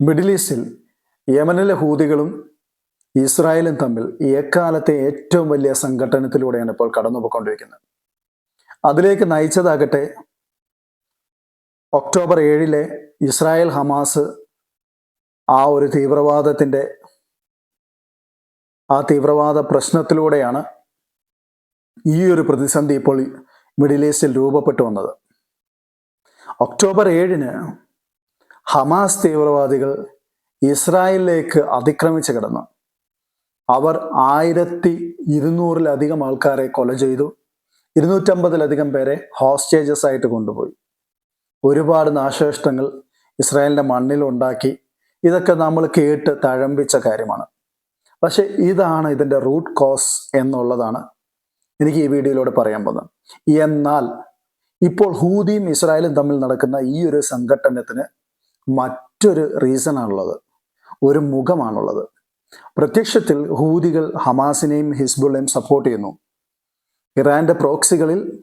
Middle ഈസ്റ്റിൽ യമനിലെ ഹൂതികളും ഇസ്രായേലും തമ്മിൽ എക്കാലത്തെ ഏറ്റവും വലിയ സംഘട്ടനത്തിലൂടെയാണ് ഇപ്പോൾ കടന്നുപോയിക്കൊണ്ടിരിക്കുന്നത്. അതിലേക്ക് നയിച്ചതാകട്ടെ ഒക്ടോബർ ഏഴിലെ ഇസ്രായേൽ ഹമാസ് ആ ഒരു തീവ്രവാദത്തിന്റെ ആ തീവ്രവാദ പ്രശ്നത്തിലൂടെയാണ് ഈ ഒരു പ്രതിസന്ധി ഇപ്പോൾ മിഡിൽ ഈസ്റ്റിൽ രൂപപ്പെട്ടു വന്നത്. ഒക്ടോബർ ഏഴിന് ഹമാസ് തീവ്രവാദികൾ ഇസ്രായേലിലേക്ക് അതിക്രമിച്ചു കിടന്നു. അവർ ആയിരത്തി ഇരുന്നൂറിലധികം ആൾക്കാരെ കൊല ചെയ്തു. ഇരുന്നൂറ്റമ്പതിലധികം പേരെ ഹോസ്റ്റേജസ് ആയിട്ട് കൊണ്ടുപോയി. ഒരുപാട് നാശനഷ്ടങ്ങൾ ഇസ്രായേലിന്റെ മണ്ണിൽ ഉണ്ടാക്കി. ഇതൊക്കെ നമ്മൾ കേട്ട് തഴമ്പിച്ച കാര്യമാണ്. പക്ഷെ ഇതാണ് ഇതിന്റെ റൂട്ട് കോസ് എന്നുള്ളതാണ് എനിക്ക് ഈ വീഡിയോയിലൂടെ പറയാൻ പോകുന്നത്. എന്നാൽ ഇപ്പോൾ ഹൂദിയും ഇസ്രായേലും തമ്മിൽ നടക്കുന്ന ഈ ഒരു സംഘട്ടനത്തിന് മറ്റൊരു റീസൺ ആണുള്ളത് ഒരു മുഖമാണുള്ളത്. പ്രത്യക്ഷത്തിൽ ഹൂതികൾ ഹമാസിനെയും ഹിസ്ബുള്ളയും സപ്പോർട്ട് ചെയ്യുന്നു. ഇറാന്റെ പ്രോക്സികളിൽ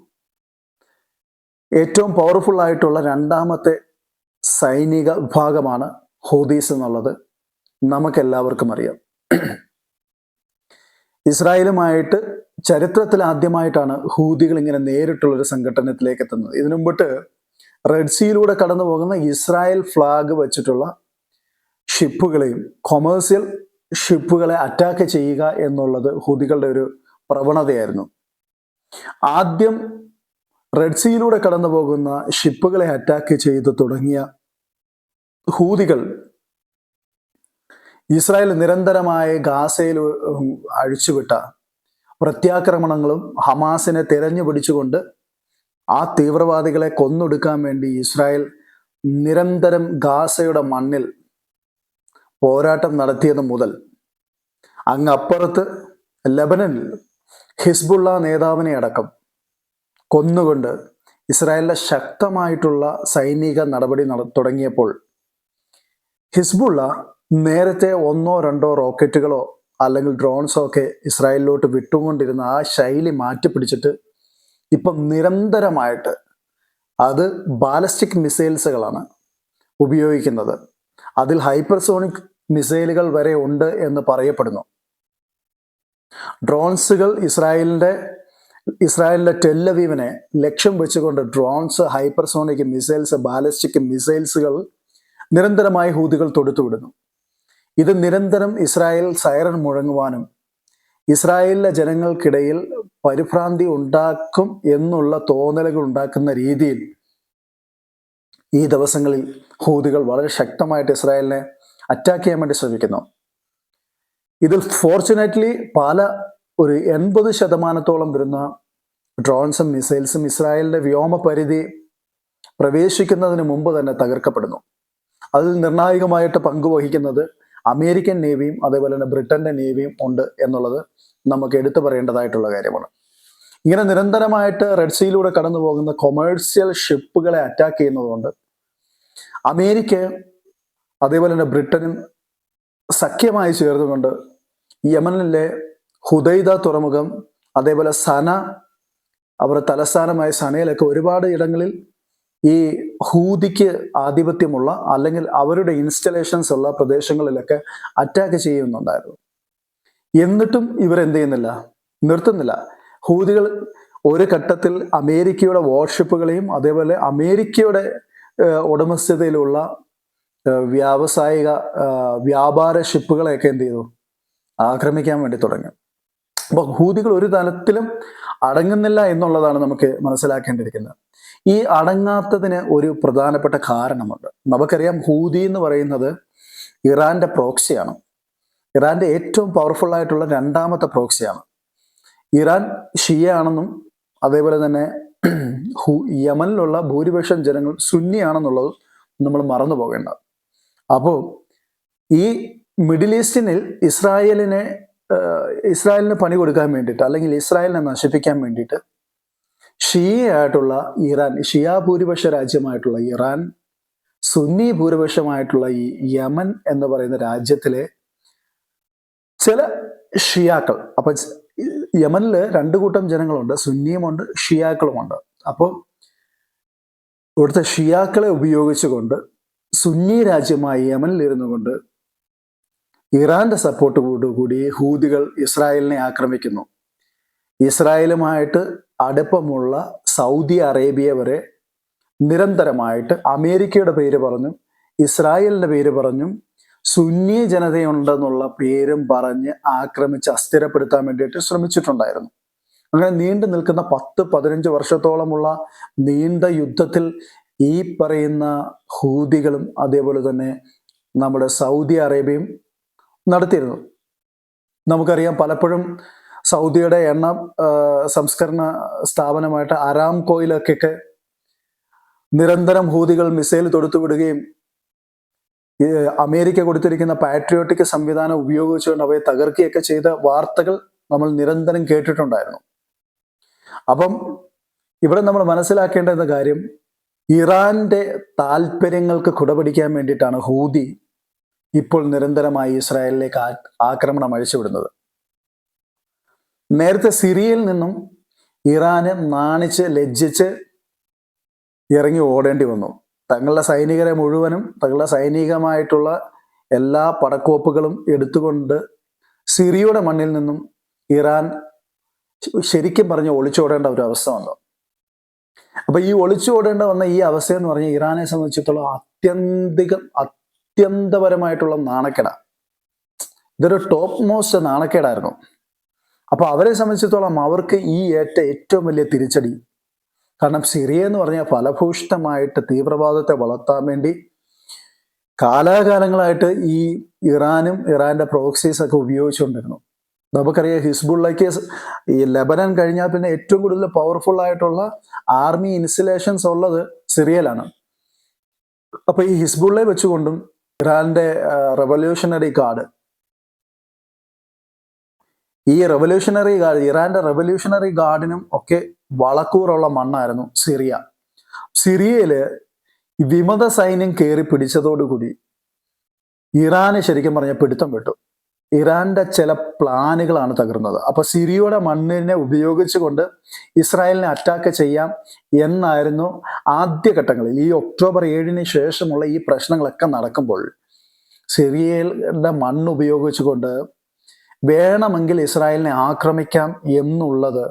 ഏറ്റവും പവർഫുൾ ആയിട്ടുള്ള രണ്ടാമത്തെ സൈനിക വിഭാഗമാണ് ഹൂദീസ് എന്നുള്ളത്. നമുക്കെല്ലാവർക്കും അറിയാം. ഇസ്രായേലുമായിട്ട് ചരിത്രത്തിൽ ആദ്യമായിട്ടാണ് ഹൂദികൾ ഇങ്ങനെ നേരിട്ടുള്ള ഒരു സംഘടനത്തിലേക്ക് എത്തുന്നത്. ഇതിനു മുമ്പിട്ട് റെഡ് സീയിലൂടെ കടന്നു പോകുന്ന ഇസ്രായേൽ ഫ്ലാഗ് വെച്ചിട്ടുള്ള ഷിപ്പുകളെയും കൊമേഴ്സ്യൽ ഷിപ്പുകളെ അറ്റാക്ക് ചെയ്യുക എന്നുള്ളത് ഹുദികളുടെ ഒരു പ്രവണതയായിരുന്നു. ആദ്യം റെഡ് സീയിലൂടെ കടന്നു പോകുന്ന ഷിപ്പുകളെ അറ്റാക്ക് ചെയ്ത് തുടങ്ങിയ ഹൂതികൾ ഇസ്രായേൽ നിരന്തരമായ ഗാസയിൽ അഴിച്ചുവിട്ട പ്രത്യാക്രമണങ്ങളും ഹമാസിനെ തിരഞ്ഞു പിടിച്ചുകൊണ്ട് ആ തീവ്രവാദികളെ കൊന്നൊടുക്കാൻ വേണ്ടി ഇസ്രായേൽ നിരന്തരം ഗാസയുടെ മണ്ണിൽ പോരാട്ടം നടത്തിയത് മുതൽ അങ്ങ് അപ്പുറത്ത് ലബനനിൽ ഹിസ്ബുള്ള നേതാവിനെ അടക്കം കൊന്നുകൊണ്ട് ഇസ്രായേലിലെ ശക്തമായിട്ടുള്ള സൈനിക നടപടി നട തുടങ്ങിയപ്പോൾ ഹിസ്ബുള്ള നേരത്തെ ഒന്നോ രണ്ടോ റോക്കറ്റുകളോ അല്ലെങ്കിൽ ഡ്രോൺസോ ഒക്കെ ഇസ്രായേലിലോട്ട് വിട്ടുകൊണ്ടിരുന്ന ആ ശൈലി മാറ്റിപ്പിടിച്ചിട്ട് ഇപ്പം നിരന്തരമായിട്ട് അത് ബാലസ്റ്റിക് മിസൈൽസുകളാണ് ഉപയോഗിക്കുന്നത്. അതിൽ ഹൈപ്പർസോണിക് മിസൈലുകൾ വരെ ഉണ്ട് എന്ന് പറയപ്പെടുന്നു. ഡ്രോൺസുകൾ ഇസ്രായേലിന്റെ ഇസ്രായേലിന്റെ ടെല്ലവീവിനെ ലക്ഷ്യം വെച്ചുകൊണ്ട് ഡ്രോൺസ് ഹൈപ്പർസോണിക് മിസൈൽസ് ബാലിസ്റ്റിക് മിസൈൽസുകൾ നിരന്തരമായി ഹൂതികൾ തൊടുത്തുവിടുന്നു. ഇത് നിരന്തരം ഇസ്രായേൽ സൈറൻ മുഴങ്ങുവാനും ഇസ്രായേലിലെ ജനങ്ങൾക്കിടയിൽ പരിഭ്രാന്തി ഉണ്ടാക്കും എന്നുള്ള തോന്നലുകൾ ഉണ്ടാക്കുന്ന രീതിയിൽ ഈ ദിവസങ്ങളിൽ ഹൂതികൾ വളരെ ശക്തമായിട്ട് ഇസ്രായേലിനെ അറ്റാക്ക് ചെയ്യാൻ വേണ്ടി ശ്രമിക്കുന്നു. ഇതിൽ ഫോർച്ചുനേറ്റ്ലി പല ഒരു എൺപത് ശതമാനത്തോളം വരുന്ന ഡ്രോൺസും മിസൈൽസും ഇസ്രായേലിന്റെ വ്യോമ പരിധി പ്രവേശിക്കുന്നതിന് മുമ്പ് തന്നെ തകർക്കപ്പെടുന്നു. അതിൽ നിർണായകമായിട്ട് പങ്കുവഹിക്കുന്നത് അമേരിക്കൻ നേവിയും അതേപോലെ തന്നെ ബ്രിട്ടന്റെ നേവിയും ഉണ്ട് എന്നുള്ളത് നമുക്ക് എടുത്തു പറയേണ്ടതായിട്ടുള്ള കാര്യമാണ്. ഇങ്ങനെ നിരന്തരമായിട്ട് റെഡ് സീയിലൂടെ കടന്നു പോകുന്ന കൊമേഴ്സ്യൽ ഷിപ്പുകളെ അറ്റാക്ക് ചെയ്യുന്നതുകൊണ്ട് അമേരിക്ക അതേപോലെ തന്നെ ബ്രിട്ടനും സഖ്യമായി ചേർന്നുകൊണ്ട് യമനിലെ ഹുദൈദ തുറമുഖം അതേപോലെ സന അവരുടെ തലസ്ഥാനമായ സനയിലൊക്കെ ഒരുപാട് ഇടങ്ങളിൽ ഈ ഹൂതിക്ക് ആധിപത്യമുള്ള അല്ലെങ്കിൽ അവരുടെ ഇൻസ്റ്റലേഷൻസ് ഉള്ള പ്രദേശങ്ങളിലൊക്കെ അറ്റാക്ക് ചെയ്യുന്നുണ്ടായിരുന്നു. എന്നിട്ടും ഇവരെന്ത് ചെയ്യുന്നില്ല? നിർത്തുന്നില്ല. ഹൂതികൾ ഒരു ഘട്ടത്തിൽ അമേരിക്കയുടെ വാർഷിപ്പുകളെയും അതേപോലെ അമേരിക്കയുടെ ഉടമസ്ഥതയിലുള്ള വ്യാവസായിക വ്യാപാര ഷിപ്പുകളെയൊക്കെ എന്ത് ചെയ്തു? ആക്രമിക്കാൻ വേണ്ടി തുടങ്ങി. അപ്പൊ ഹൂതികൾ ഒരു തലത്തിലും അടങ്ങുന്നില്ല എന്നുള്ളതാണ് നമുക്ക് മനസ്സിലാക്കേണ്ടിയിരിക്കുന്നത്. ഈ അടങ്ങാത്തതിന് ഒരു പ്രധാനപ്പെട്ട കാരണമുണ്ട്. നമുക്കറിയാം ഹൂതി എന്ന് പറയുന്നത് ഇറാന്റെ പ്രോക്സിയാണ്. ഇറാന്റെ ഏറ്റവും പവർഫുൾ ആയിട്ടുള്ള രണ്ടാമത്തെ പ്രോക്സിയാണ്. ഇറാൻ ഷിയ ആണെന്നും അതേപോലെ തന്നെ യമനിലുള്ള ഭൂരിപക്ഷം ജനങ്ങൾ സുന്നിയാണെന്നുള്ളത് നമ്മൾ മറന്നു പോകേണ്ട അപ്പോൾ ഈ മിഡിൽ ഈസ്റ്റിനിൽ ഇസ്രായേലിനെ ഇസ്രായേലിന് പണി കൊടുക്കാൻ വേണ്ടിയിട്ട് അല്ലെങ്കിൽ ഇസ്രായേലിനെ നശിപ്പിക്കാൻ വേണ്ടിയിട്ട് ഷിയായിട്ടുള്ള ഇറാൻ ഷിയ ഭൂരിപക്ഷ രാജ്യമായിട്ടുള്ള ഇറാൻ സുന്നി ഭൂരിപക്ഷമായിട്ടുള്ള ഈ യമൻ എന്ന് പറയുന്ന രാജ്യത്തിലെ ചില ഷിയാക്കൾ. അപ്പൊ യമനിൽ രണ്ടു കൂട്ടം ജനങ്ങളുണ്ട്. സുന്നിയുമുണ്ട് ഷിയാക്കളുമുണ്ട്. അപ്പോൾ ഇവിടുത്തെ ഷിയാക്കളെ ഉപയോഗിച്ചുകൊണ്ട് സുന്നി രാജ്യമായ യമനിലിരുന്നു കൊണ്ട് ഇറാന്റെ സപ്പോർട്ടോടുകൂടി ഹൂതികൾ ഇസ്രായേലിനെ ആക്രമിക്കുന്നു. ഇസ്രായേലുമായിട്ട് അടുപ്പമുള്ള സൗദി അറേബ്യ വരെ നിരന്തരമായിട്ട് അമേരിക്കയുടെ പേര് പറഞ്ഞും ഇസ്രായേലിന്റെ പേര് പറഞ്ഞും സുന്നി ജനതയുണ്ടെന്നുള്ള പേരും പറഞ്ഞ് ആക്രമിച്ച് അസ്ഥിരപ്പെടുത്താൻ വേണ്ടിയിട്ട് ശ്രമിച്ചിട്ടുണ്ടായിരുന്നു. അങ്ങനെ നീണ്ടു നിൽക്കുന്ന പത്ത് പതിനഞ്ച് വർഷത്തോളമുള്ള നീണ്ട യുദ്ധത്തിൽ ഈ പറയുന്ന ഹൂതികളും അതേപോലെ തന്നെ നമ്മുടെ സൗദി അറേബ്യയും നടത്തിയിരുന്നു. നമുക്കറിയാം പലപ്പോഴും സൗദിയുടെ എണ്ണ സംസ്കരണ സ്ഥാപനമായിട്ട് അരാം കോയിലൊക്കെ നിരന്തരം ഹൂതികൾ മിസൈൽ തൊടുത്തുവിടുകയും അമേരിക്ക കൊടുത്തിരിക്കുന്ന പാട്രിയോട്ടിക് സംവിധാനം ഉപയോഗിച്ചുകൊണ്ട് അവയെ തകർക്കുകയൊക്കെ ചെയ്ത വാർത്തകൾ നമ്മൾ നിരന്തരം കേട്ടിട്ടുണ്ടായിരുന്നു. അപ്പം ഇവിടെ നമ്മൾ മനസ്സിലാക്കേണ്ടുന്ന കാര്യം ഇറാന്റെ താല്പര്യങ്ങൾക്ക് കുടപിടിക്കാൻ വേണ്ടിയിട്ടാണ് ഹൂതി ഇപ്പോൾ നിരന്തരമായി ഇസ്രായേലിലേക്ക് ആക്രമണം അഴിച്ചുവിടുന്നത്. നേരത്തെ സിറിയയിൽ നിന്നും ഇറാന് നാണിച്ച് ലജ്ജിച്ച് ഇറങ്ങി ഓടേണ്ടി വന്നു. തങ്ങളുടെ സൈനികരെ മുഴുവനും തങ്ങളുടെ സൈനികമായിട്ടുള്ള എല്ലാ പടക്കോപ്പുകളും എടുത്തുകൊണ്ട് സിറിയയുടെ മണ്ണിൽ നിന്നും ഇറാൻ ശരിക്കും പറഞ്ഞ് ഒളിച്ചോടേണ്ട ഒരു അവസ്ഥ വന്നു. അപ്പൊ ഈ ഒളിച്ചോടേണ്ട വന്ന ഈ അവസ്ഥ എന്ന് പറഞ്ഞാൽ ഇറാനെ സംബന്ധിച്ചിടത്തോളം അത്യന്തികം അത്യന്തപരമായിട്ടുള്ള നാണക്കേട. ഇതൊരു ടോപ്പ് മോസ്റ്റ് നാണക്കേടായിരുന്നു. അപ്പൊ അവരെ സംബന്ധിച്ചിടത്തോളം അവർക്ക് ഈ ഏറ്റ ഏറ്റവും വലിയ തിരിച്ചടി. കാരണം സിറിയ എന്ന് പറഞ്ഞാൽ ഫലഭൂഷ്ടമായിട്ട് തീവ്രവാദത്തെ വളർത്താൻ വേണ്ടി കാലാകാലങ്ങളായിട്ട് ഈ ഇറാനും ഇറാന്റെ പ്രോക്സീസ് ഒക്കെ ഉപയോഗിച്ചുകൊണ്ടിരുന്നു. നമുക്കറിയാം ഹിസ്ബുള്ളയ്ക്ക് ഈ ലെബനൻ കഴിഞ്ഞാൽ പിന്നെ ഏറ്റവും കൂടുതൽ പവർഫുൾ ആയിട്ടുള്ള ആർമി ഇൻസ്റ്റലേഷൻസ് ഉള്ളത് സിറിയയിലാണ്. അപ്പൊ ഈ ഹിസ്ബുള്ളയെ വെച്ചുകൊണ്ടും ഇറാന്റെ റെവല്യൂഷണറി ഗാർഡ് ഈ റെവല്യൂഷണറി ഗാർഡ് ഇറാന്റെ റെവല്യൂഷണറി ഗാർഡിനും ഒക്കെ വളക്കൂറുള്ള മണ്ണായിരുന്നു സിറിയ. സിറിയയിൽ വിമത സൈന്യം കയറി പിടിച്ചതോടുകൂടി ഇറാന് ശരിക്കും പറഞ്ഞ പിടുത്തം വിട്ടു ഇറാന്റെ ചില പ്ലാനുകളാണ് തകർന്നത്. അപ്പൊ സിറിയയുടെ മണ്ണിനെ ഉപയോഗിച്ചുകൊണ്ട് ഇസ്രായേലിനെ അറ്റാക്ക് ചെയ്യാം എന്നായിരുന്നു ആദ്യഘട്ടങ്ങളിൽ. ഈ ഒക്ടോബർ ഏഴിന് ശേഷമുള്ള ഈ പ്രശ്നങ്ങളൊക്കെ നടക്കുമ്പോൾ സിറിയയുടെ മണ്ണ് ഉപയോഗിച്ചുകൊണ്ട് വേണമെങ്കിൽ ഇസ്രായേലിനെ ആക്രമിക്കാം എന്നുള്ളത്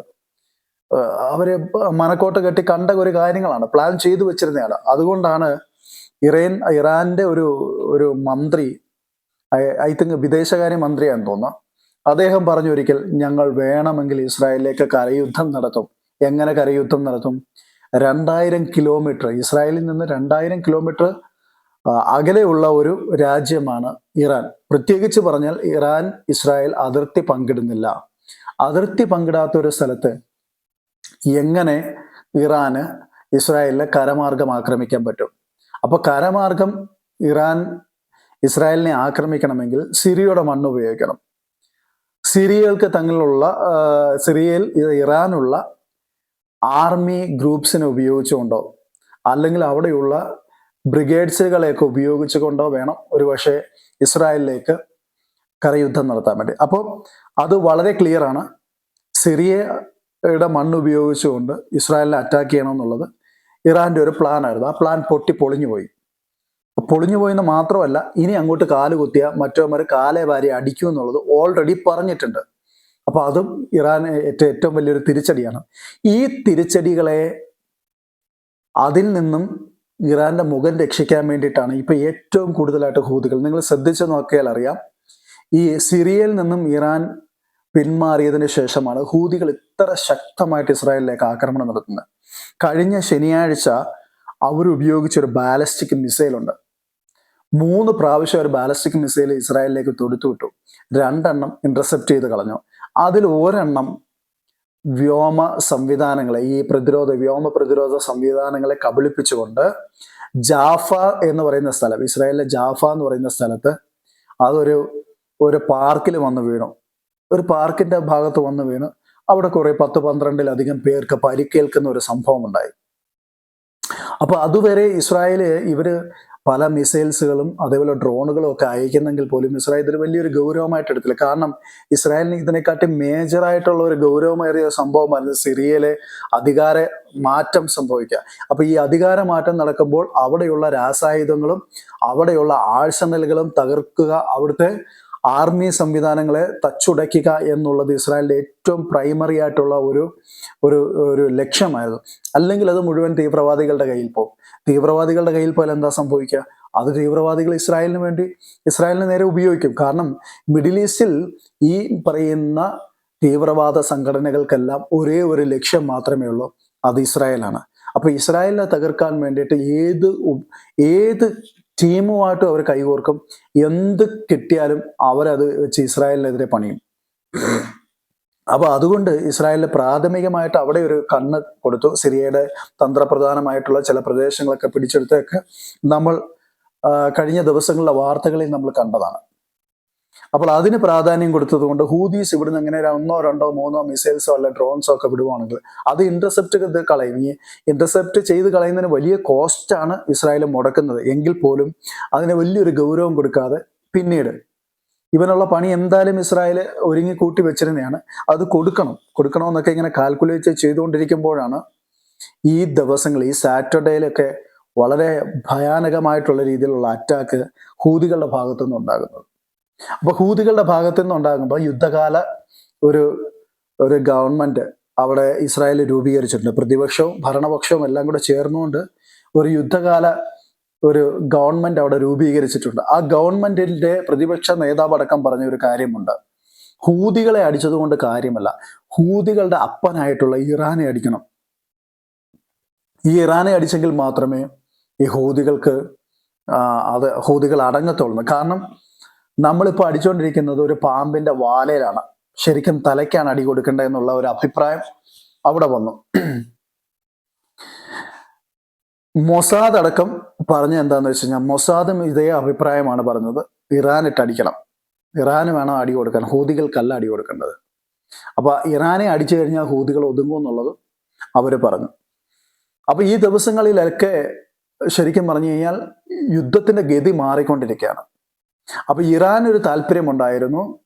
അവരെ മനക്കോട്ട് കെട്ടി കണ്ട ഒരു കാര്യങ്ങളാണ്. പ്ലാൻ ചെയ്തു വെച്ചിരുന്നതാണ്. അതുകൊണ്ടാണ് ഇറേൻ ഇറാന്റെ ഒരു ഒരു മന്ത്രി ഐ തിങ്ക് വിദേശകാര്യ മന്ത്രിയാണെന്ന് തോന്നുന്നു. അദ്ദേഹം പറഞ്ഞു ഒരിക്കൽ ഞങ്ങൾ വേണമെങ്കിൽ ഇസ്രായേലിലേക്ക് കരയുദ്ധം നടത്തും. എങ്ങനെ കരയുദ്ധം നടത്തും? രണ്ടായിരം കിലോമീറ്റർ ഇസ്രായേലിൽ നിന്ന് രണ്ടായിരം കിലോമീറ്റർ അകലെയുള്ള ഒരു രാജ്യമാണ് ഇറാൻ. പ്രത്യേകിച്ച് പറഞ്ഞാൽ ഇറാൻ ഇസ്രായേൽ അതിർത്തി പങ്കിടുന്നില്ല. അതിർത്തി പങ്കിടാത്ത ഒരു സ്ഥലത്ത് എങ്ങനെ ഇറാന് ഇസ്രായേലിലെ കരമാർഗം ആക്രമിക്കാൻ പറ്റും? അപ്പൊ കരമാർഗം ഇറാൻ ഇസ്രായേലിനെ ആക്രമിക്കണമെങ്കിൽ സിറിയയുടെ മണ്ണ് ഉപയോഗിക്കണം. സിറിയകൾക്ക് തങ്ങളിലുള്ള സിറിയയിൽ ഇറാനുള്ള ആർമി ഗ്രൂപ്പ്സിനെ ഉപയോഗിച്ചുകൊണ്ടോ അല്ലെങ്കിൽ അവിടെയുള്ള ബ്രിഗേഡ്സുകളെയൊക്കെ ഉപയോഗിച്ചുകൊണ്ടോ വേണം ഒരുപക്ഷെ ഇസ്രായേലിലേക്ക് കരയുദ്ധം നടത്താൻ വേണ്ടി. അപ്പോൾ അത് വളരെ ക്ലിയർ ആണ് സിറിയയുടെ മണ്ണ് ഉപയോഗിച്ചുകൊണ്ട് ഇസ്രായേലിനെ അറ്റാക്ക് ചെയ്യണം എന്നുള്ളത് ഇറാന്റെ ഒരു പ്ലാനായിരുന്നു. ആ പ്ലാൻ പൊട്ടി പൊളിഞ്ഞു പോയി പൊളിഞ്ഞു പോയെന്ന് മാത്രമല്ല ഇനി അങ്ങോട്ട് കാൽ കുത്തിയ മറ്റവന്മാർ കാലേ വാരി അടിക്കും എന്നുള്ളത് ഓൾറെഡി പറഞ്ഞിട്ടുണ്ട്. അപ്പൊ അതും ഇറാൻ ഏറ്റവും ഏറ്റവും വലിയൊരു തിരിച്ചടിയാണ്. ഈ തിരിച്ചടികളെ അതിൽ നിന്നും ഇറാന്റെ മുഖം രക്ഷിക്കാൻ വേണ്ടിയിട്ടാണ് ഇപ്പൊ ഏറ്റവും കൂടുതലായിട്ട് ഹൂതികൾ. നിങ്ങൾ ശ്രദ്ധിച്ചു നോക്കിയാൽ അറിയാം ഈ സിറിയയിൽ നിന്നും ഇറാൻ പിന്മാറിയതിന് ശേഷമാണ് ഹൂതികൾ ഇത്ര ശക്തമായിട്ട് ഇസ്രായേലിലേക്ക് ആക്രമണം നടത്തുന്നത്. കഴിഞ്ഞ ശനിയാഴ്ച ഒരു ബാലസ്റ്റിക് മിസൈൽ ഉണ്ട് മൂന്ന് പ്രാവശ്യം ഒരു ബാലിസ്റ്റിക് മിസൈൽ ഇസ്രായേലിലേക്ക് തൊടുത്തു വിട്ടു. രണ്ടെണ്ണം ഇന്റർസെപ്റ്റ് ചെയ്ത് കളഞ്ഞു. അതിൽ ഒരെണ്ണം വ്യോമ സംവിധാനങ്ങളെ ഈ പ്രതിരോധ വ്യോമ പ്രതിരോധ സംവിധാനങ്ങളെ കബളിപ്പിച്ചുകൊണ്ട് ജാഫ എന്ന് പറയുന്ന സ്ഥലം ഇസ്രായേലിലെ ജാഫ എന്ന് പറയുന്ന സ്ഥലത്ത് അതൊരു ഒരു പാർക്കിൽ വന്ന് വീണു. ഒരു പാർക്കിന്റെ ഭാഗത്ത് വന്ന് വീണു അവിടെ കുറെ പത്ത് പന്ത്രണ്ടിലധികം പേർക്ക് പരിക്കേൽക്കുന്ന ഒരു സംഭവം ഉണ്ടായി അപ്പൊ അതുവരെ ഇസ്രായേൽ ഇവർ പല മിസൈൽസുകളും അതേപോലെ ഡ്രോണുകളും ഒക്കെ അയക്കുന്നെങ്കിൽ പോലും ഇസ്രായേൽ ഇതിന് വലിയൊരു ഗൗരവമായിട്ട് എടുത്തില്ല. കാരണം ഇസ്രായേലിന് ഇതിനെക്കാട്ടി മേജറായിട്ടുള്ള ഒരു ഗൗരവമേറിയ സംഭവമായിരുന്നു സിറിയയിലെ അധികാര മാറ്റം സംഭവിക്കുക. അപ്പൊ ഈ അധികാര മാറ്റം നടക്കുമ്പോൾ അവിടെയുള്ള രാസായുധങ്ങളും അവിടെയുള്ള ആഴ്സണലുകളും തകർക്കുക അവിടുത്തെ ആർമി സംവിധാനങ്ങളെ തച്ചുടയ്ക്കുക എന്നുള്ളത് ഇസ്രായേലിന്റെ ഏറ്റവും പ്രൈമറി ആയിട്ടുള്ള ഒരു ഒരു ലക്ഷ്യമായിരുന്നു. അല്ലെങ്കിൽ അത് മുഴുവൻ തീവ്രവാദികളുടെ കയ്യിൽ പോകും. തീവ്രവാദികളുടെ കയ്യിൽ പോയാൽ എന്താ സംഭവിക്കുക? അത് തീവ്രവാദികൾ ഇസ്രായേലിന് വേണ്ടി ഇസ്രായേലിന് നേരെ ഉപയോഗിക്കും. കാരണം മിഡിൽ ഈസ്റ്റിൽ ഈ പറയുന്ന തീവ്രവാദ സംഘടനകൾക്കെല്ലാം ഒരേ ഒരു ലക്ഷ്യം മാത്രമേ ഉള്ളൂ. അത് ഇസ്രായേലാണ്. അപ്പൊ ഇസ്രായേലിനെ തകർക്കാൻ വേണ്ടിയിട്ട് ഏത് ഏത് ടീമുമായിട്ടും അവർ കൈകോർക്കും. എന്ത് കിട്ടിയാലും അവരത് വെച്ച് ഇസ്രായേലിനെതിരെ പണിയും. അപ്പൊ അതുകൊണ്ട് ഇസ്രായേലിന് പ്രാഥമികമായിട്ട് അവിടെ ഒരു കണ്ണ് കൊടുത്തു. സിറിയയുടെ തന്ത്രപ്രധാനമായിട്ടുള്ള ചില പ്രദേശങ്ങളൊക്കെ പിടിച്ചെടുത്തൊക്കെ നമ്മൾ കഴിഞ്ഞ ദിവസങ്ങളിലെ വാർത്തകളിൽ നമ്മൾ കണ്ടതാണ്. അപ്പോൾ അതിന് പ്രാധാന്യം കൊടുത്തതുകൊണ്ട് ഹൂദീസ് ഇവിടുന്ന് എങ്ങനെ ഒന്നോ രണ്ടോ മൂന്നോ മിസൈൽസോ അല്ല ഡ്രോൺസോ ഒക്കെ വിടുവാണെങ്കിൽ അത് ഇന്റർസെപ്റ്റ് ചെയ്ത് കളയും. ഈ ഇന്റർസെപ്റ്റ് ചെയ്ത് കളയുന്നതിന് വലിയ കോസ്റ്റാണ് ഇസ്രായേൽ മുടക്കുന്നത്. എങ്കിൽ പോലും അതിന് വലിയൊരു ഗൗരവം കൊടുക്കാതെ പിന്നീട് ഇവനുള്ള പണി എന്തായാലും ഇസ്രായേൽ ഒരുങ്ങി കൂട്ടി വെച്ചിരുന്നതാണ് അത് കൊടുക്കണം. കൊടുക്കണമെന്നൊക്കെ ഇങ്ങനെ കാൽക്കുലേറ്റ് ചെയ്തുകൊണ്ടിരിക്കുമ്പോഴാണ് ഈ ദിവസങ്ങൾ ഈ സാറ്റർഡേയിലൊക്കെ വളരെ ഭയാനകമായിട്ടുള്ള രീതിയിലുള്ള അറ്റാക്ക് ഹൂതികളുടെ ഭാഗത്തു നിന്ന് ഉണ്ടാകുന്നത്. അപ്പൊ ഹൂതികളുടെ ഭാഗത്തു നിന്ന് ഉണ്ടാകുമ്പോൾ യുദ്ധകാല ഒരു ഒരു ഗവൺമെന്റ് അവിടെ ഇസ്രായേൽ രൂപീകരിച്ചിട്ടുണ്ട്. പ്രതിപക്ഷവും ഭരണപക്ഷവും എല്ലാം കൂടെ ചേർന്നുകൊണ്ട് ഒരു യുദ്ധകാല ഒരു ഗവൺമെന്റ് അവിടെ രൂപീകരിച്ചിട്ടുണ്ട്. ആ ഗവൺമെന്റിന്റെ പ്രതിപക്ഷ നേതാവ് അടക്കം പറഞ്ഞ ഒരു കാര്യമുണ്ട്. ഹൂതികളെ അടിച്ചതുകൊണ്ട് കാര്യമല്ല. ഹൂതികളുടെ അപ്പനായിട്ടുള്ള ഇറാനെ അടിക്കണം. ഈ ഇറാനെ അടിച്ചെങ്കിൽ മാത്രമേ ഈ ഹൂതികൾക്ക് അത് ഹൂതികൾ അടങ്ങത്തുള്ളൂ. കാരണം നമ്മളിപ്പോൾ അടിച്ചുകൊണ്ടിരിക്കുന്നത് ഒരു പാമ്പിന്റെ വാലയിലാണ്. ശരിക്കും തലയ്ക്കാണ് അടി കൊടുക്കേണ്ടത് എന്നുള്ള ഒരു അഭിപ്രായം അവിടെ വന്നു. മൊസാദ് അടക്കം പറഞ്ഞ എന്താന്ന് വെച്ച് കഴിഞ്ഞാൽ മൊസാദും ഇതേ അഭിപ്രായമാണ് പറഞ്ഞത്. ഇറാൻ ഇട്ടടിക്കണം ഇറാന് വേണം അടി കൊടുക്കാൻ. ഹൂതികൾക്കല്ല അടി കൊടുക്കേണ്ടത്. അപ്പൊ ഇറാനെ അടിച്ചു കഴിഞ്ഞാൽ ഹൂതികൾ ഒതുങ്ങും എന്നുള്ളത് അവർ പറഞ്ഞു. അപ്പൊ ഈ ദിവസങ്ങളിലൊക്കെ ശരിക്കും പറഞ്ഞു കഴിഞ്ഞാൽ യുദ്ധത്തിന്റെ ഗതി മാറിക്കൊണ്ടിരിക്കുകയാണ്. അപ്പൊ ഇറാൻ ഒരു താല്പര്യമുണ്ടായിരുന്നു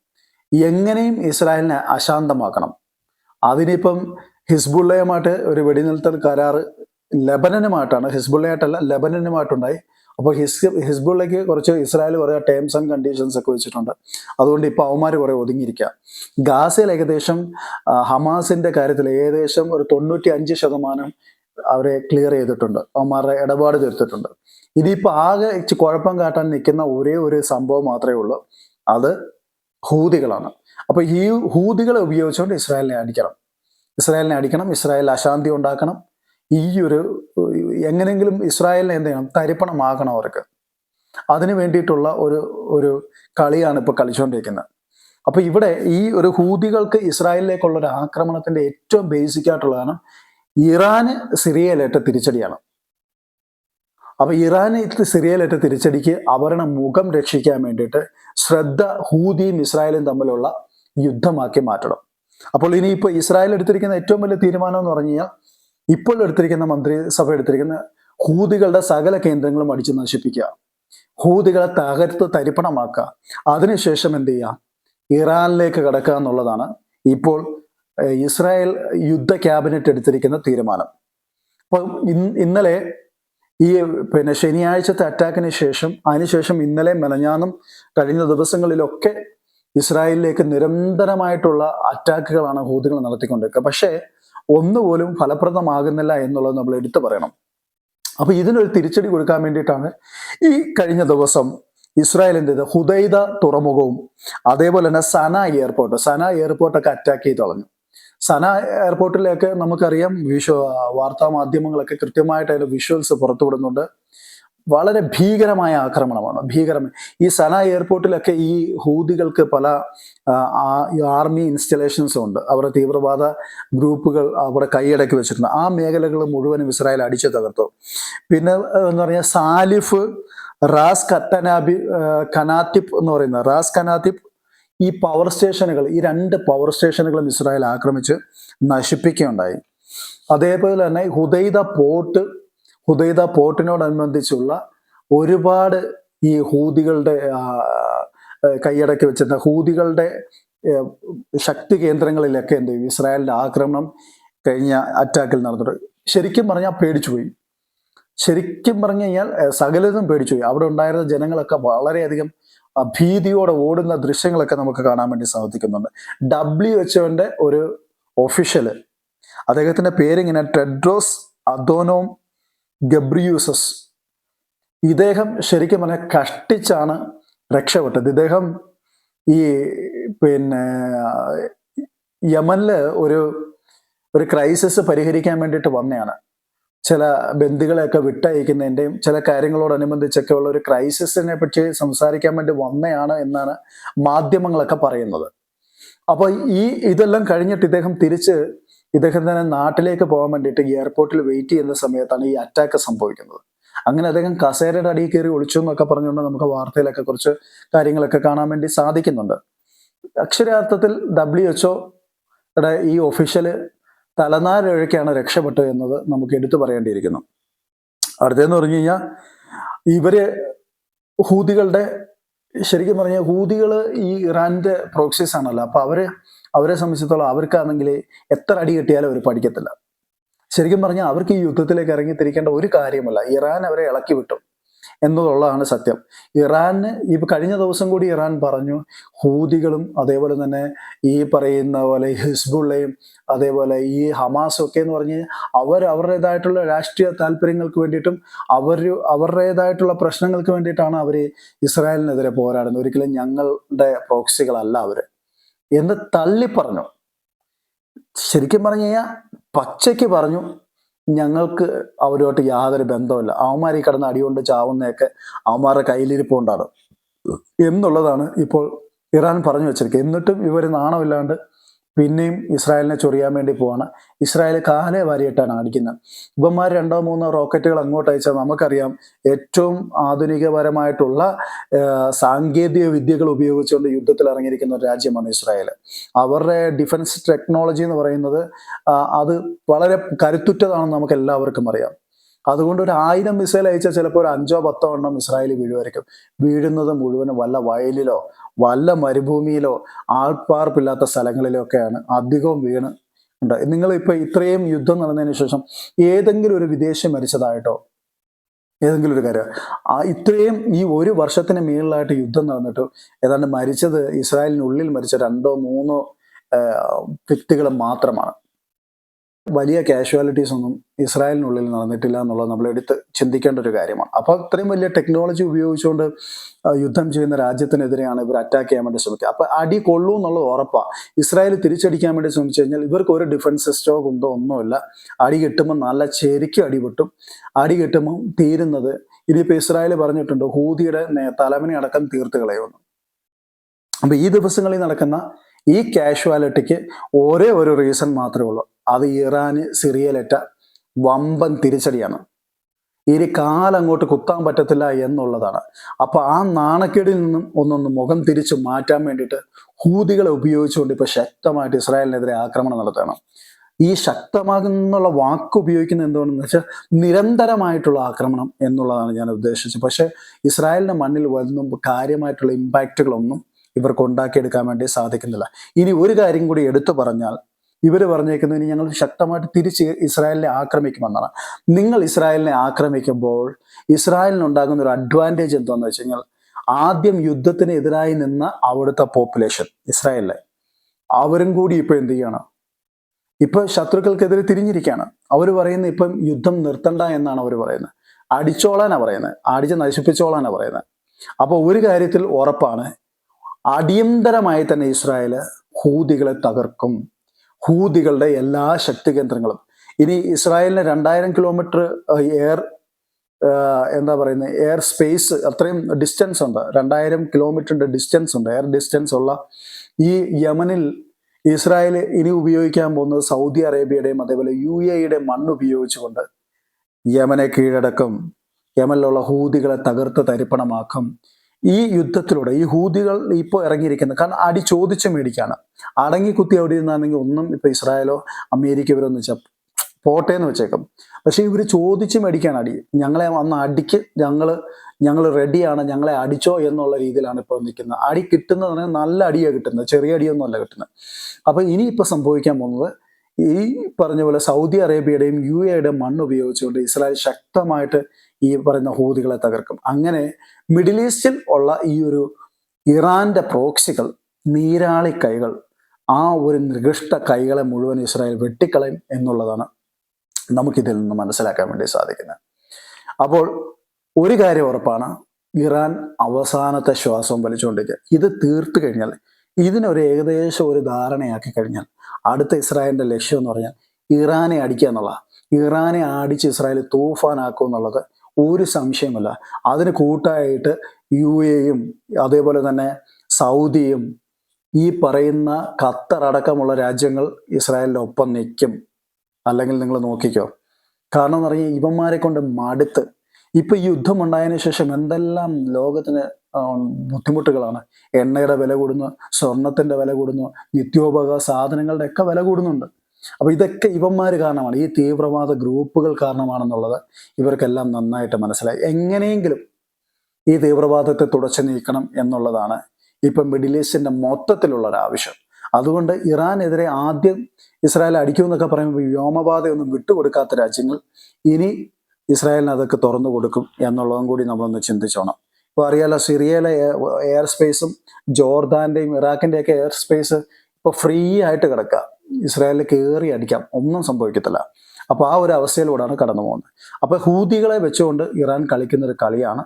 എങ്ങനെയും ഇസ്രായേലിനെ അശാന്തമാക്കണം. അതിനിപ്പം ഹിസ്ബുള്ളയുമായിട്ട് ഒരു വെടിനിർത്തൽ കരാറ് ലെബനനുമായിട്ടാണ് ഹിസ്ബുള്ളയായിട്ടല്ല ലബനനുമായിട്ടുണ്ടായി. അപ്പോൾ ഹിസ് ഹിസ്ബുള്ളയ്ക്ക് കുറച്ച് ഇസ്രായേൽ കുറേ ടേംസ് ആൻഡ് കണ്ടീഷൻസ് ഒക്കെ വെച്ചിട്ടുണ്ട്. അതുകൊണ്ട് ഇപ്പോൾ അവന്മാർ കുറേ ഒതുങ്ങിയിരിക്കുക ഗാസയിൽ ഏകദേശം ഹമാസിന്റെ കാര്യത്തിൽ ഏകദേശം ഒരു തൊണ്ണൂറ്റി അഞ്ച് ശതമാനം അവരെ ക്ലിയർ ചെയ്തിട്ടുണ്ട്. അവന്മാരുടെ ഇടപാട് തീർത്തിട്ടുണ്ട്. ഇനിയിപ്പോൾ ആകെ കുഴപ്പം കാട്ടാൻ നിൽക്കുന്ന ഒരേ ഒരു സംഭവം മാത്രമേ ഉള്ളൂ. അത് ഹൂതികളാണ്. അപ്പോൾ ഈ ഹൂതികളെ ഉപയോഗിച്ചുകൊണ്ട് ഇസ്രായേലിനെ അടിക്കണം. ഇസ്രായേലിനെ അടിക്കണം ഇസ്രായേൽ അശാന്തി ഉണ്ടാക്കണം. ഈ ഒരു എങ്ങനെങ്കിലും ഇസ്രായേലിനെ എന്ത് ചെയ്യണം? തരിപ്പണമാകണം അവർക്ക്. അതിനു വേണ്ടിയിട്ടുള്ള ഒരു ഒരു കളിയാണ് ഇപ്പോൾ കളിച്ചുകൊണ്ടിരിക്കുന്നത് അപ്പോൾ ഇവിടെ ഈ ഒരു ഹൂതികൾക്ക് ഇസ്രായേലിലേക്കുള്ള ഒരു ആക്രമണത്തിന്റെ ഏറ്റവും ബേസിക് ആയിട്ടുള്ളതാണ് ഇറാന് സിറിയയിലേറ്റ തിരിച്ചടിയാണ്. അപ്പൊ ഇറാന് സിറിയയിലേറ്റ തിരിച്ചടിക്ക് അവരുടെ മുഖം രക്ഷിക്കാൻ വേണ്ടിയിട്ട് ശ്രദ്ധ ഹൂതിയും ഇസ്രായേലും തമ്മിലുള്ള യുദ്ധമാക്കി മാറ്റണം. അപ്പോൾ ഇനിയിപ്പോൾ ഇസ്രായേൽ എടുത്തിരിക്കുന്ന ഏറ്റവും വലിയ തീരുമാനം എന്ന് പറഞ്ഞു കഴിഞ്ഞാൽ ഇപ്പോൾ എടുത്തിരിക്കുന്ന മന്ത്രിസഭ എടുത്തിരിക്കുന്ന ഹൂതികളുടെ സകല കേന്ദ്രങ്ങളും അടിച്ചു നശിപ്പിക്കുക. ഹൂതികളെ തകർത്ത് തരിപ്പണമാക്കുക. അതിനുശേഷം എന്ത് ചെയ്യുക? ഇറാനിലേക്ക് കടക്കുക എന്നുള്ളതാണ് ഇപ്പോൾ ഇസ്രായേൽ യുദ്ധ ക്യാബിനറ്റ് എടുത്തിരിക്കുന്ന തീരുമാനം. അപ്പോൾ ഇന്നലെ ഈ പിന്നെ ശനിയാഴ്ചത്തെ അറ്റാക്കിന് ശേഷം അതിനുശേഷം ഇന്നലെ മെനഞ്ഞാന്നും കഴിഞ്ഞ ദിവസങ്ങളിലൊക്കെ ഇസ്രായേലിലേക്ക് നിരന്തരമായിട്ടുള്ള അറ്റാക്കുകളാണ് ഹൂതികൾ നടത്തിക്കൊണ്ടിരിക്കുക. പക്ഷേ ഒന്നുപോലും ഫലപ്രദമാകുന്നില്ല എന്നുള്ളത് നമ്മൾ എടുത്തു പറയണം. അപ്പൊ ഇതിനൊരു തിരിച്ചടി കൊടുക്കാൻ വേണ്ടിയിട്ടാണ് ഈ കഴിഞ്ഞ ദിവസം ഇസ്രായേലിന്റെ ഹുദൈദ തുറമുഖവും അതേപോലെ തന്നെ സന എയർപോർട്ട് സന എയർപോർട്ടൊക്കെ അറ്റാക്ക് ചെയ്ത് കളഞ്ഞു. സന എയർപോർട്ടിലേക്ക് നമുക്കറിയാം വിഷ്വ വാർത്താ മാധ്യമങ്ങളൊക്കെ കൃത്യമായിട്ട് അതിൽ വിഷ്വൽസ് പുറത്തുവിടുന്നുണ്ട്. വളരെ ഭീകരമായ ആക്രമണമാണ്. ഭീകരം. ഈ സന എയർപോർട്ടിലൊക്കെ ഈ ഹൂതികൾക്ക് പല ആർമി ഇൻസ്റ്റലേഷൻസും ഉണ്ട്. അവരുടെ തീവ്രവാദ ഗ്രൂപ്പുകൾ അവിടെ കൈയടക്കി വെച്ചിട്ടുണ്ട്. ആ മേഖലകൾ മുഴുവനും ഇസ്രായേൽ അടിച്ചു തകർത്തു. പിന്നെ എന്ന് പറഞ്ഞാൽ സാലിഫ് റാസ് കത്തനാബി കനാത്തിപ്പ് എന്ന് പറയുന്ന റാസ് കനാത്തിപ്പ് ഈ പവർ സ്റ്റേഷനുകൾ ഈ രണ്ട് പവർ സ്റ്റേഷനുകളും ഇസ്രായേൽ ആക്രമിച്ച് നശിപ്പിക്കുകയുണ്ടായി. അതേപോലെ തന്നെ ഹുദൈദ പോർട്ട് ഹുദൈദ പോർട്ടിനോടനുബന്ധിച്ചുള്ള ഒരുപാട് ഈ ഹൂതികളുടെ കൈയടക്കി വെച്ചിരുന്ന ഹൂതികളുടെ ശക്തി കേന്ദ്രങ്ങളിലൊക്കെ എന്ത് ചെയ്യും? ഇസ്രായേലിന്റെ ആക്രമണം കഴിഞ്ഞ അറ്റാക്കിൽ നടന്നിട്ട് ശരിക്കും പറഞ്ഞാൽ പേടിച്ചു പോയി. ശരിക്കും പറഞ്ഞു കഴിഞ്ഞാൽ സകലതും പേടിച്ചു പോയി. അവിടെ ഉണ്ടായിരുന്ന ജനങ്ങളൊക്കെ വളരെയധികം ഭീതിയോടെ ഓടുന്ന ദൃശ്യങ്ങളൊക്കെ നമുക്ക് കാണാൻ വേണ്ടി സാധിക്കുന്നുണ്ട്. ഡബ്ല്യു എച്ച്ഒന്റെ ഒരു ഒഫീഷ്യൽ അദ്ദേഹത്തിന്റെ പേരിങ്ങനെ ടെഡ്രോസ് അദോനോം ഗബ്രിയൂസസ്. ഇദ്ദേഹം ശരിക്കും പറഞ്ഞാൽ കഷ്ടിച്ചാണ് രക്ഷപ്പെട്ടത്. ഇദ്ദേഹം ഈ പിന്നെ യമനിൽ ഒരു ഒരു ക്രൈസിസ് പരിഹരിക്കാൻ വേണ്ടിയിട്ട് വന്നതാണ് ചില ബന്ധുക്കളെയൊക്കെ വിട്ടയക്കുന്നതിന്റെയും ചില കാര്യങ്ങളോടനുബന്ധിച്ചൊക്കെ ഉള്ള ഒരു ക്രൈസിസിനെ പറ്റി സംസാരിക്കാൻ വേണ്ടി വന്നെയാണ് എന്നാണ് മാധ്യമങ്ങളൊക്കെ പറയുന്നത്. അപ്പോൾ ഈ ഇതെല്ലാം കഴിഞ്ഞിട്ട് ഇദ്ദേഹം തിരിച്ച് ഇദ്ദേഹത്തിന് നാട്ടിലേക്ക് പോകാൻ വേണ്ടിയിട്ട് എയർപോർട്ടിൽ വെയിറ്റ് ചെയ്യുന്ന സമയത്താണ് ഈ അറ്റാക്ക് സംഭവിക്കുന്നത്. അങ്ങനെ അദ്ദേഹം കസേരയുടെ അടിയിൽ കയറി ഒളിച്ചു എന്നൊക്കെ പറഞ്ഞുകൊണ്ട് നമുക്ക് വാർത്തയിലൊക്കെ കുറച്ച് കാര്യങ്ങളൊക്കെ കാണാൻ വേണ്ടി സാധിക്കുന്നുണ്ട്. അക്ഷരാർത്ഥത്തിൽ ഡബ്ല്യു എച്ച്ഒയുടെ ഈ ഒഫീഷ്യൽ തലനാരൊഴുക്കാണ് രക്ഷപ്പെട്ടത് എന്നത് നമുക്ക് എടുത്തു പറയേണ്ടിയിരിക്കുന്നു. അടുത്തതെന്ന് പറഞ്ഞു കഴിഞ്ഞാൽ ഇവർ ഹൂതികളുടെ ശരിക്കും പറഞ്ഞാൽ ഹൂതികൾ ഈ ഇറാന്റെ പ്രോക്സീസ് ആണല്ലോ. അപ്പൊ അവർ അവരെ സംബന്ധിച്ചിടത്തോളം അവർക്കാണെങ്കിൽ എത്ര അടി കിട്ടിയാലും അവർ പഠിക്കത്തില്ല. ശരിക്കും പറഞ്ഞാൽ അവർക്ക് ഈ യുദ്ധത്തിലേക്ക് ഇറങ്ങിത്തിരിക്കേണ്ട ഒരു കാര്യമല്ല. ഇറാൻ അവരെ ഇളക്കി വിട്ടു എന്നുള്ളതാണ് സത്യം. ഇറാന് ഈ കഴിഞ്ഞ ദിവസം കൂടി ഇറാൻ പറഞ്ഞു ഹൂതികളും അതേപോലെ തന്നെ ഈ പറയുന്ന പോലെ ഹിസ്ബുള്ളയും അതേപോലെ ഈ ഹമാസും ഒക്കെ എന്ന് പറഞ്ഞ് അവർ അവരുടേതായിട്ടുള്ള രാഷ്ട്രീയ താല്പര്യങ്ങൾക്ക് വേണ്ടിയിട്ടും അവർ അവരുടേതായിട്ടുള്ള പ്രശ്നങ്ങൾക്ക് വേണ്ടിയിട്ടാണ് അവർ ഇസ്രായേലിനെതിരെ പോരാടുന്നത്. ഒരിക്കലും ഞങ്ങളുടെ പ്രോക്സികളല്ല അവർ എന്ന് തള്ളി പറഞ്ഞു. ശരിക്കും പറഞ്ഞു കഴിഞ്ഞാൽ പച്ചയ്ക്ക് പറഞ്ഞു ഞങ്ങൾക്ക് അവരുമായിട്ട് യാതൊരു ബന്ധമില്ല അവന്മാർ ഈ കിടന്ന് അടികൊണ്ട് ചാവുന്നതൊക്കെ അവന്മാരുടെ കയ്യിലിരിപ്പുണ്ടാണ്. എന്നുള്ളതാണ് ഇപ്പോൾ ഇറാൻ പറഞ്ഞു വെച്ചിരിക്കുക എന്നിട്ടും ഇവർ നാണമില്ലാണ്ട് പിന്നെയും ഇസ്രായേലിനെ ചൊറിയാൻ വേണ്ടി പോവാണ്. ഇസ്രായേൽ കാലേ വാരിയിട്ടാണ് അടിക്കുന്നത്. ഇവന്മാർ രണ്ടോ മൂന്നോ റോക്കറ്റുകൾ അങ്ങോട്ട് അയച്ചാൽ നമുക്കറിയാം ഏറ്റവും ആധുനികപരമായിട്ടുള്ള സാങ്കേതിക വിദ്യകൾ ഉപയോഗിച്ചുകൊണ്ട് യുദ്ധത്തിൽ ഇറങ്ങിയിരിക്കുന്ന ഒരു രാജ്യമാണ് ഇസ്രായേൽ അവരുടെ ഡിഫൻസ് ടെക്നോളജി എന്ന് പറയുന്നത് അത് വളരെ കരുത്തുറ്റതാണെന്ന് നമുക്ക് എല്ലാവർക്കും അറിയാം. അതുകൊണ്ട് ഒരു ആയിരം മിസൈൽ അയച്ചാൽ ചിലപ്പോൾ ഒരു അഞ്ചോ പത്തോ എണ്ണം ഇസ്രായേൽ വീഴുമായിരിക്കും. വീഴുന്നത് മുഴുവനും വല്ല വയലിലോ വല്ല മരുഭൂമിയിലോ ആൾപ്പാർപ്പില്ലാത്ത സ്ഥലങ്ങളിലോ ഒക്കെയാണ് അധികവും വീണ് ഉണ്ട്. നിങ്ങൾ ഇപ്പൊ ഇത്രയും യുദ്ധം നടന്നതിന് ശേഷം ഏതെങ്കിലും ഒരു വിദേശം മരിച്ചതായിട്ടോ? ഏതെങ്കിലും ഒരു കാര്യം. ആ ഇത്രയും ഈ ഒരു വർഷത്തിന് മേളിലായിട്ട് യുദ്ധം നടന്നിട്ട് ഏതാണ്ട് മരിച്ചത് ഇസ്രായേലിനുള്ളിൽ മരിച്ച രണ്ടോ മൂന്നോ വ്യക്തികൾ മാത്രമാണ്. വലിയ കാഷ്വാലിറ്റീസ് ഒന്നും ഇസ്രായേലിനുള്ളിൽ നടന്നിട്ടില്ല എന്നുള്ളത് നമ്മൾ എടുത്ത് ചിന്തിക്കേണ്ട ഒരു കാര്യമാണ്. അപ്പോൾ അത്രയും വലിയ ടെക്നോളജി ഉപയോഗിച്ചുകൊണ്ട് യുദ്ധം ചെയ്യുന്ന രാജ്യത്തിനെതിരെയാണ് ഇവർ അറ്റാക്ക് ചെയ്യാൻ വേണ്ടി ശ്രമിക്കുക. അപ്പോൾ അടി കൊള്ളൂ എന്നുള്ളത് ഉറപ്പാണ് ഇസ്രായേൽ തിരിച്ചടിക്കാൻ വേണ്ടി ശ്രമിച്ചു കഴിഞ്ഞാൽ ഇവർക്ക് ഒരു ഡിഫൻസ് സിസ്റ്റോ കുന്തോ ഒന്നുമില്ല. അടി കിട്ടുമ്പോൾ നല്ല ശരിക്കും അടി പൊട്ടും. അടി കിട്ടുമ്പോൾ തീരുന്നത് ഇനിയിപ്പോൾ ഇസ്രായേൽ പറഞ്ഞിട്ടുണ്ട് ഹൂതിയുടെ തലവനെ അടക്കം തീർത്ത് കളയുമെന്ന്. അപ്പോൾ ഈ ദിവസങ്ങളിൽ നടക്കുന്ന ഈ കാഷ്വാലിറ്റിക്ക് ഒരേ ഒരു റീസൺ മാത്രമേ ഉള്ളൂ. അത് ഇറാന് സിറിയയിലേറ്റ വമ്പൻ തിരിച്ചടിയാണ്. ഇനി കാലങ്ങോട്ട് കുത്താൻ പറ്റത്തില്ല എന്നുള്ളതാണ്. അപ്പൊ ആ നാണക്കേടിൽ നിന്നും ഒന്നൊന്ന് മുഖം തിരിച്ചു മാറ്റാൻ വേണ്ടിയിട്ട് ഹൂതികളെ ഉപയോഗിച്ചുകൊണ്ട് ഇപ്പൊ ശക്തമായിട്ട് ഇസ്രായേലിനെതിരെ ആക്രമണം നടത്തണം ഈ ശക്തമാകുന്നുള്ള വാക്ക് ഉപയോഗിക്കുന്നത് എന്തുകൊണ്ടെന്ന് വെച്ചാൽ നിരന്തരമായിട്ടുള്ള ആക്രമണം എന്നുള്ളതാണ് ഞാൻ ഉദ്ദേശിച്ചത്. പക്ഷേ ഇസ്രായേലിന്റെ മണ്ണിൽ വരുന്ന കാര്യമായിട്ടുള്ള ഇമ്പാക്റ്റുകളൊന്നും ഇവർക്ക് ഉണ്ടാക്കിയെടുക്കാൻ വേണ്ടി സാധിക്കുന്നില്ല. ഇനി ഒരു കാര്യം കൂടി എടുത്തു പറഞ്ഞാൽ ഇവർ പറഞ്ഞേക്കുന്നത് ഇനി ഞങ്ങൾ ശക്തമായിട്ട് തിരിച്ച് ഇസ്രായേലിനെ ആക്രമിക്കുമെന്നാണ്. നിങ്ങൾ ഇസ്രായേലിനെ ആക്രമിക്കുമ്പോൾ ഇസ്രായേലിനുണ്ടാകുന്ന ഒരു അഡ്വാന്റേജ് എന്താണെന്ന് വെച്ച് കഴിഞ്ഞാൽ ആദ്യം യുദ്ധത്തിന് എതിരായി നിന്ന അവിടുത്തെ പോപ്പുലേഷൻ ഇസ്രായേലിലെ അവരും കൂടി ഇപ്പൊ എന്ത് ചെയ്യണം? ഇപ്പൊ ശത്രുക്കൾക്കെതിരെ തിരിഞ്ഞിരിക്കുകയാണ്. അവർ പറയുന്നത് ഇപ്പം യുദ്ധം നിർത്തണ്ട എന്നാണ് അവർ പറയുന്നത്. അടിച്ചോളാനാ പറയുന്നത്. അടിച്ച് നശിപ്പിച്ചോളാനാ പറയുന്നത്. അപ്പോൾ ഒരു കാര്യത്തിൽ ഉറപ്പാണ് അടിയന്തരമായി തന്നെ ഇസ്രായേൽ ഹൂതികളെ തകർക്കും. ഹൂതികളുടെ എല്ലാ ശക്തി കേന്ദ്രങ്ങളും. ഇനി ഇസ്രായേലിന് രണ്ടായിരം കിലോമീറ്റർ എയർ എന്താ പറയുന്നത് എയർ സ്പേസ് അത്രയും ഡിസ്റ്റൻസ് ഉണ്ട്. രണ്ടായിരം കിലോമീറ്ററിന്റെ ഡിസ്റ്റൻസ് ഉണ്ട്. എയർ ഡിസ്റ്റൻസ് ഉള്ള ഈ യമനിൽ ഇസ്രായേൽ ഇനി ഉപയോഗിക്കാൻ പോകുന്നത് സൗദി അറേബ്യയുടെയും അതേപോലെ യു എയുടെ മണ്ണ് ഉപയോഗിച്ചുകൊണ്ട് യമനെ കീഴടക്കും. യമനിലുള്ള ഹൂതികളെ തകർത്ത് തരിപ്പണമാക്കും. ഈ യുദ്ധത്തിലൂടെ ഈ ഹൂതികൾ ഇപ്പോൾ ഇറങ്ങിയിരിക്കുന്നത്. കാരണം അടി ചോദിച്ച മേടിക്കാണ്. അടങ്ങി കുത്തി അവിടെ ഇരുന്നാണെങ്കിൽ ഒന്നും ഇപ്പൊ ഇസ്രായേലോ അമേരിക്ക ഇവരൊന്നും വെച്ചാൽ പോട്ടെ എന്ന് വെച്ചേക്കും. പക്ഷെ ഇവർ ചോദിച്ച് മേടിക്കാണ് അടി. ഞങ്ങളെ അന്ന് അടിക്ക് ഞങ്ങൾ ഞങ്ങൾ റെഡിയാണ് ഞങ്ങളെ അടിച്ചോ എന്നുള്ള രീതിയിലാണ് ഇപ്പോൾ നിൽക്കുന്നത്. അടി കിട്ടുന്നത് നല്ല അടിയാണ് കിട്ടുന്നത്. ചെറിയ അടിയൊന്നും അല്ല കിട്ടുന്നത്. അപ്പോൾ ഇനി ഇപ്പോൾ സംഭവിക്കാൻ പോകുന്നത് ഈ പറഞ്ഞ പോലെ സൗദി അറേബ്യയുടെയും യു എയുടെയും മണ്ണ് ഉപയോഗിച്ചുകൊണ്ട് ഇസ്രായേൽ ശക്തമായിട്ട് ഈ പറയുന്ന ഹൂതികളെ തകർക്കും. അങ്ങനെ മിഡിൽ ഈസ്റ്റിൽ ഉള്ള ഈ ഒരു ഇറാന്റെ പ്രോക്സികൾ നീരാളി കൈകൾ ആ ഒരു നികൃഷ്ട കൈകളെ മുഴുവൻ ഇസ്രായേൽ വെട്ടിക്കളയും എന്നുള്ളതാണ് നമുക്കിതിൽ നിന്ന് മനസ്സിലാക്കാൻ വേണ്ടി സാധിക്കുന്നത്. അപ്പോൾ ഒരു കാര്യം ഉറപ്പാണ് ഇറാൻ അവസാനത്തെ ശ്വാസം വലിച്ചുകൊണ്ടിരിക്കുക. ഇത് തീർത്തു കഴിഞ്ഞാൽ ഇതിനൊരു ഏകദേശം ഒരു ധാരണയാക്കി കഴിഞ്ഞാൽ അടുത്ത ഇസ്രായേലിന്റെ ലക്ഷ്യം എന്ന് പറഞ്ഞാൽ ഇറാനെ അടിക്കുക എന്നുള്ളതാണ്. ഇറാനെ അടിച്ച് ഇസ്രായേൽ തൂഫാനാക്കും എന്നുള്ളത് ഒരു സംശയമില്ല അതിന് കൂട്ടായിട്ട് യു എയും അതേപോലെ തന്നെ സൗദിയും ഈ പറയുന്ന ഖത്തർ അടക്കമുള്ള രാജ്യങ്ങൾ ഇസ്രായേലിന്റെ ഒപ്പം നിൽക്കും. അല്ലെങ്കിൽ നിങ്ങൾ നോക്കിക്കോ. കാരണം എന്ന് പറഞ്ഞാൽ ഇവന്മാരെ കൊണ്ട് മടുത്ത്. ഇപ്പൊ ഈ യുദ്ധം ഉണ്ടായതിനു ശേഷം എന്തെല്ലാം ലോകത്തിന് ബുദ്ധിമുട്ടുകളാണ്. എണ്ണയുടെ വില കൂടുന്നു സ്വർണത്തിന്റെ വില കൂടുന്നു നിത്യോപക സാധനങ്ങളുടെ ഒക്കെ വില കൂടുന്നുണ്ട്. അപ്പൊ ഇതൊക്കെ ഇവന്മാർ കാരണമാണ്. ഈ തീവ്രവാദ ഗ്രൂപ്പുകൾ കാരണമാണെന്നുള്ളത് ഇവർക്കെല്ലാം നന്നായിട്ട് മനസ്സിലായി. എങ്ങനെയെങ്കിലും ഈ തീവ്രവാദത്തെ തുടച്ചു നീക്കണം എന്നുള്ളതാണ് ഇപ്പം മിഡിൽ ഈസ്റ്റിന്റെ മൊത്തത്തിലുള്ള ഒരു ആവശ്യം അതുകൊണ്ട് ഇറാനെതിരെ ആദ്യം ഇസ്രായേൽ അടിക്കുമെന്നൊക്കെ പറയുമ്പോൾ വ്യോമപാതയൊന്നും വിട്ടുകൊടുക്കാത്ത രാജ്യങ്ങൾ ഇനി ഇസ്രായേലിന് അതൊക്കെ തുറന്നു കൊടുക്കും എന്നുള്ളതും കൂടി നമ്മളൊന്ന് ചിന്തിച്ചോണം. ഇപ്പൊ അറിയാലോ സിറിയയിലെ എയർ സ്പേസും ജോർദാന്റെയും ഇറാഖിന്റെയൊക്കെ എയർ സ്പേസ് ഇപ്പൊ ഫ്രീ ആയിട്ട് കിടക്കുക ഇസ്രായേലിൽ കയറി അടിക്കാം. ഒന്നും സംഭവിക്കത്തില്ല. അപ്പോൾ ആ ഒരു അവസ്ഥയിലൂടെയാണ് കടന്നു പോകുന്നത്. അപ്പോൾ ഹൂതികളെ വെച്ചുകൊണ്ട് ഇറാൻ കളിക്കുന്ന ഒരു കളിയാണ്.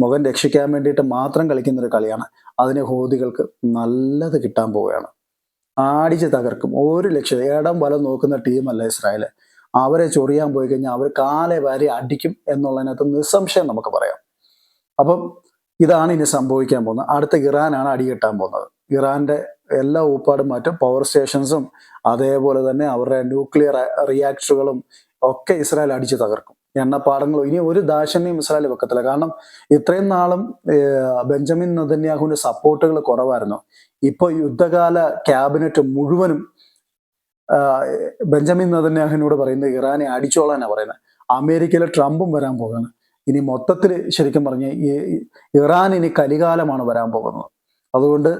മുഖം രക്ഷിക്കാൻ വേണ്ടിയിട്ട് മാത്രം കളിക്കുന്ന ഒരു കളിയാണ്. അതിന് ഹൂതികൾക്ക് നല്ലത് കിട്ടാൻ പോവുകയാണ്. ആടിച്ച് തകർക്കും. ഒരു ലക്ഷ്യം ഏടം വലം നോക്കുന്ന ടീമല്ല ഇസ്രായേൽ അവരെ ചൊറിയാൻ പോയി കഴിഞ്ഞാൽ അവർ കാലെ വാരി അടിക്കും എന്നുള്ളതിനകത്ത് നിസ്സംശയം നമുക്ക് പറയാം. അപ്പം ഇതാണ് ഇനി സംഭവിക്കാൻ പോകുന്നത്. അടുത്ത ഇറാനാണ് അടികിട്ടാൻ പോകുന്നത്. ഇറാന്റെ എല്ലാ ഊപ്പാടും മാറ്റും. പവർ സ്റ്റേഷൻസും അതേപോലെ തന്നെ അവരുടെ ന്യൂക്ലിയർ റിയാക്ടറുകളും ഒക്കെ ഇസ്രായേൽ അടിച്ചു തകർക്കും. എണ്ണപ്പാടങ്ങളും ഇനി ഒരു ദാശന്യം ഇസ്രായേൽ വെക്കത്തില്ല. കാരണം ഇത്രയും നാളും ബെഞ്ചമിൻ നദന്യാഹുവിന്റെ സപ്പോർട്ടുകൾ കുറവായിരുന്നു. ഇപ്പൊ യുദ്ധകാല ക്യാബിനറ്റ് മുഴുവനും ബെഞ്ചമിൻ നദന്യാഹുവിനോട് പറയുന്നത് ഇറാനെ അടിച്ചോളാനാണ് പറയുന്നത്. അമേരിക്കയിലെ ട്രംപും വരാൻ പോകുകയാണ് ഇനി മൊത്തത്തിൽ ശരിക്കും പറഞ്ഞ ഇറാൻ ഇനി കലികാലമാണ് വരാൻ പോകുന്നത്. അതുകൊണ്ട്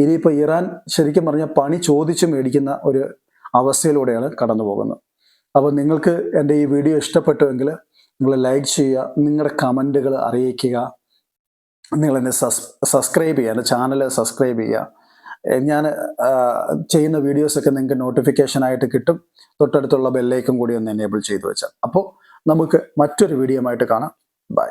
ഇനിയിപ്പോൾ ഇറാൻ ശരിക്കും പറഞ്ഞ പണി ചോദിച്ചു മേടിക്കുന്ന ഒരു അവസ്ഥയിലൂടെയാണ് കടന്നു പോകുന്നത്. അപ്പോൾ നിങ്ങൾക്ക് എന്റെ ഈ വീഡിയോ ഇഷ്ടപ്പെട്ടുവെങ്കിൽ നിങ്ങൾ ലൈക്ക് ചെയ്യുക നിങ്ങളുടെ കമന്റുകൾ അറിയിക്കുക നിങ്ങൾ എന്നെ സസ് സബ്സ്ക്രൈബ് ചെയ്യുക എന്റെ ചാനൽ സബ്സ്ക്രൈബ് ചെയ്യുക. ഞാൻ ചെയ്യുന്ന വീഡിയോസൊക്കെ നിങ്ങൾക്ക് നോട്ടിഫിക്കേഷൻ ആയിട്ട് കിട്ടും. തൊട്ടടുത്തുള്ള ബെല്ലേക്കും കൂടി ഒന്ന് എനേബിൾ ചെയ്തു വെച്ചാൽ. അപ്പോൾ നമുക്ക് മറ്റൊരു വീഡിയോ ആയിട്ട് കാണാം. ബൈ.